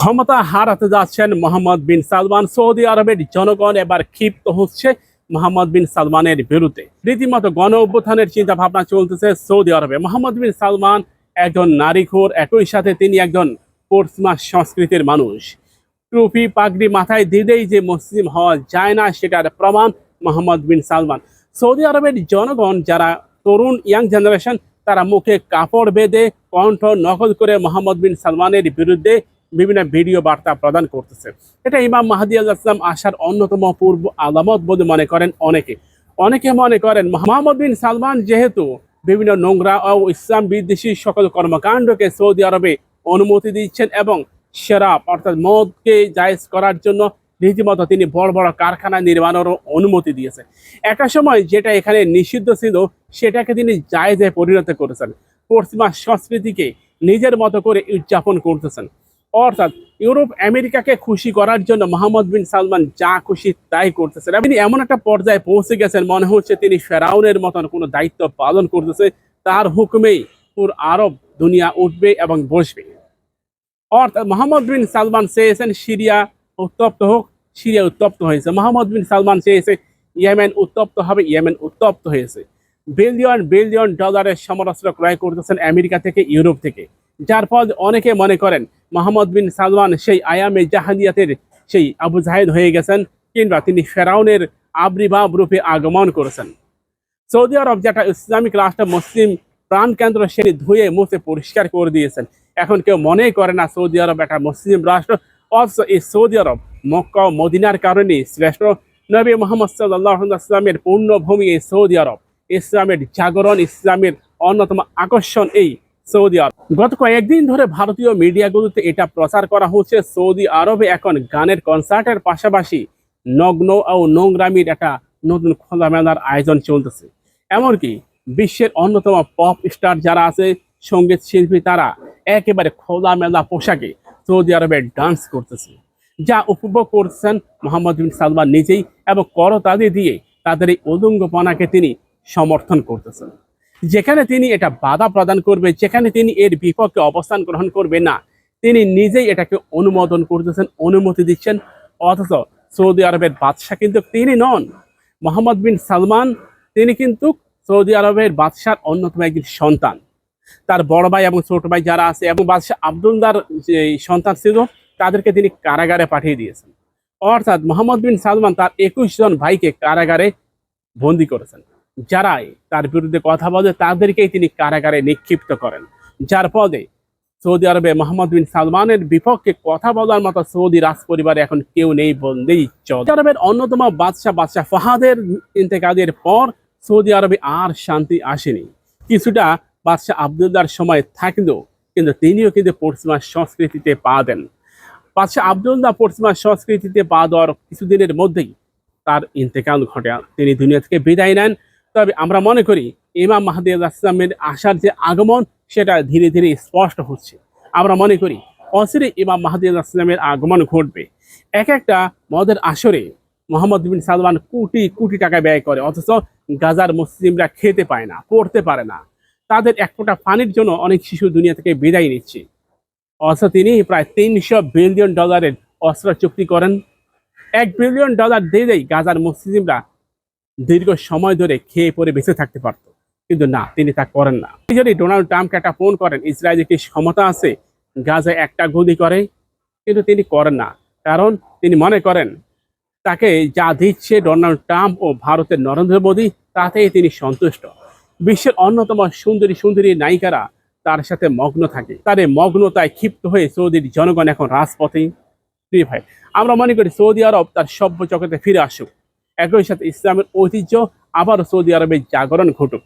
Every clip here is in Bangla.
ক্ষমতা হারাতে যাচ্ছেন মোহাম্মদ বিন সালমান। সৌদি আরবের জনগণ এবার ক্ষিপ্ত হচ্ছে মোহাম্মদ বিন সালমানের বিরুদ্ধে। রীতিমতো গণ অভ্যুত্থানের চিন্তা ভাবনা চলতেছে সৌদি আরবে। মোহাম্মদ বিন সালমান একজন নারীখোর একই সাথে তিনি একজন পশ্চিমা সংস্কৃতির মানুষ। টুপি, পাগড়ি মাথায় দিলেই যে মুসলিম হওয়া যায় না, সেটার প্রমাণ মোহাম্মদ বিন সালমান। সৌদি আরবের জনগণ যারা তরুণ ইয়াং জেনারেশন, তারা মুখে কাপড় বেঁধে কণ্ঠ নকল করে মোহাম্মদ বিন সালমানের বিরুদ্ধে বিভিন্ন ভিডিও বার্তা প্রদান করতেছে। এটা ইমাম মাহাদি আল ইসলাম আসার অন্যতম পূর্ব আলামত বলে মনে করেন অনেকে। অনেকে মনে করেন, মোহাম্মদ বিন সালমান যেহেতু বিভিন্ন নোংরা ও ইসলাম বিদ্বেষী সকল কর্মকাণ্ডকে সৌদি আরবে অনুমতি দিচ্ছেন এবং সেরাপ অর্থাৎ মদকে জায়েজ করার জন্য রীতিমতো তিনি বড় বড় কারখানা নির্মাণেরও অনুমতি দিয়েছেন। একটা সময় যেটা এখানে নিষিদ্ধ ছিল, সেটাকে তিনি জায়েজে পরিণত করেছেন। পশ্চিমা সংস্কৃতিকে নিজের মতো করে উদযাপন করতেছেন। অর্থাৎ ইউরোপ আমেরিকাকে খুশি করার জন্য মোহাম্মদ বিন সালমান যা খুশি তাই করতেছেন। তিনি এমন একটা পর্যায়ে পৌঁছে গেছেন, মনে হচ্ছে তিনি ফেরাউনের মতন কোনো দায়িত্ব পালন করতেছে, তার হুকুমেই পুর আরব দুনিয়া উঠবে এবং বসবে। অর্থাৎ মোহাম্মদ বিন সালমান চেয়েছেন সিরিয়া উত্তপ্ত হোক, সিরিয়া উত্তপ্ত হয়েছে। মোহাম্মদ বিন সালমান চেয়েছে ইয়েমেন উত্তপ্ত হবে, ইয়েমেন উত্তপ্ত হয়েছে। বিলিয়ন বিলিয়ন ডলারের সমরাস্ত্র ক্রয় করতেছেন আমেরিকা থেকে, ইউরোপ থেকে। যার ফল অনেকে মনে করেন। মোহাম্মদ বিন সালমান সেই আয়ামে জাহানিয়াতের সেই আবু জাহেদ হয়ে গেছেন কিংবা তিনি ফেরাউনের আব্রিবাব রূপে আগমন করেছেন। সৌদি আরব যেটা ইসলামিক রাষ্ট্র মুসলিম প্রাণকেন্দ্র সেটি ধুয়ে মুছে পরিষ্কার করে দিয়েছেন। এখন কেউ মনেই করে না সৌদি আরব একটা মুসলিম রাষ্ট্র। অথচ এই সৌদি আরব মক্কা মদিনার কারণে শ্রেষ্ঠ। নবী মোহাম্মদ সাল্লাহ ইসলামের পূর্ণভূমি এই সৌদি আরব। ইসলামের জাগরণ, ইসলামের অন্যতম আকর্ষণ এই সৌদি আরব। গত কয়েকদিন ধরে ভারতীয় মিডিয়াগুলোতে এটা প্রচার করা হচ্ছে। সৌদি আরবে এখন গানের কনসার্টের পাশাপাশি নগ্ন ও নোংরামির একটা নতুন খোলামেলার আয়োজন চলতেছে। এমনকি বিশ্বের অন্যতম পপ স্টার যারা আছে, সংগীত শিল্পী তারা একেবারে খোলামেলা পোশাকে সৌদি আরবে ডান্স করতেছে। যা উপভোগ করছেন মোহাম্মদ বিন সালমান নিজেই এবং করতালি দিয়ে তাদের এই উদঙ্গপনাকে তিনি সমর্থন করতেছেন। যেখানে তিনি এটা বাধা প্রদান করবে, যেখানে তিনি এর বিপক্ষে অবস্থান গ্রহণ করবে না, তিনি নিজেই এটাকে অনুমোদন করতেছেন, অনুমতি দিচ্ছেন। অথচ সৌদি আরবের বাদশাহ কিন্তু তিনি নন। মোহাম্মদ বিন সালমান, তিনি কিন্তু সৌদি আরবের বাদশার অন্যতম একজন সন্তান। তার বড় ভাই এবং ছোট ভাই যারা আছে এবং বাদশাহ আবদুল্লার যে সন্তান ছিল, তাদেরকে তিনি কারাগারে পাঠিয়ে দিয়েছেন। অর্থাৎ মোহাম্মদ বিন সালমান তার একুশ জন ভাইকে কারাগারে বন্দি করেছেন। যারাই তার বিরুদ্ধে কথা বলে তাদেরকেই তিনি কারাগারে নিক্ষিপ্ত করেন। যার ফলে সৌদি আরবে মোহাম্মদ বিন সালমানের বিপক্ষে কথা বলার মতো সৌদি রাজ পরিবারে এখন কেউ নেই বললেই সৌদি আরবের অন্যতম বাদশাহ বাদশাহ ফাহাদের ইন্তেকালের পর সৌদি আরবে আর শান্তি আসেনি। কিছুটা বাদশাহ আবদুল্লার সময় থাকলেও কিন্তু তিনিও কিন্তু পশ্চিমা সংস্কৃতিতে পা দেন। বাদশাহ আবদুল্লাহ পশ্চিমা সংস্কৃতিতে পা দেওয়ার কিছুদিনের মধ্যেই তার ইন্তেকাল ঘটে। তিনি দুনিয়া থেকে বিদায় নেন। তবে আমরা মনে করি ইমাম মাহাদি ইসলামের আসার যে আগমন, সেটা ধীরে ধীরে স্পষ্ট হচ্ছে। আমরা মনে করি অচিরে ইমাম মাহাদি ইসলামের আগমন ঘটবে। এক একটা মদের আসরে মোহাম্মদ বিন সালমান কোটি কোটি টাকা ব্যয় করে, অথচ গাজার মুসলিমরা খেতে পায় না, পড়তে পারে না। তাদের এক ফোঁটা পানির জন্য অনেক শিশু দুনিয়া থেকে বিদায় নিচ্ছে। অথচ তিনি প্রায় তিনশো বিলিয়ন ডলারের অস্ত্র চুক্তি করেন। এক বিলিয়ন ডলার দিলেই গাজার মুসলিমরা দীর্ঘ সময় ধরে খেয়ে পরে বেঁচে থাকতে পারত। কিন্তু না, তিনি তা করেন না। যদি ডোনাল্ড ট্রাম্পকে একটা ফোন করেন, ইসরায়েলের কি ক্ষমতা আছে? গাজায় একটা গুলি করে? কিন্তু তিনি করেন না। কারণ তিনি মনে করেন, তাকে যা দিচ্ছে ডোনাল্ড ট্রাম্প ও ভারতের নরেন্দ্র মোদী, তাতেই তিনি সন্তুষ্ট। বিশ্বের অন্যতম সুন্দরী সুন্দরী নায়িকারা তার সাথে মগ্ন থাকে। এই মগ্নতায় ক্ষিপ্ত হয়ে সৌদির জনগণ এখন রাজপথেই প্রিয় ভাই, আমরা মনে করি সৌদি আরব তার সভ্য জগতে ফিরে আসুক। একই সাথে ইসলামের ঐতিহ্য আবার সৌদি আরবে জাগরণ ঘটুক।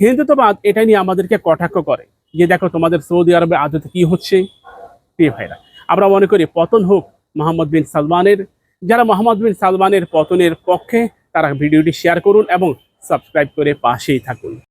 হিন্দুত্ববাদ এটা নিয়ে আমাদেরকে কটাক্ষ করে যে দেখো তোমাদের সৌদি আরবে আদতে কি হচ্ছে? প্রিয় ভাইরা, আমরা মনে করি পতন হোক মোহাম্মদ বিন সালমানের। যারা মোহাম্মদ বিন সালমানের পতনের পক্ষে তারা ভিডিওটি শেয়ার করুন এবং সাবস্ক্রাইব করে পাশেই থাকুন।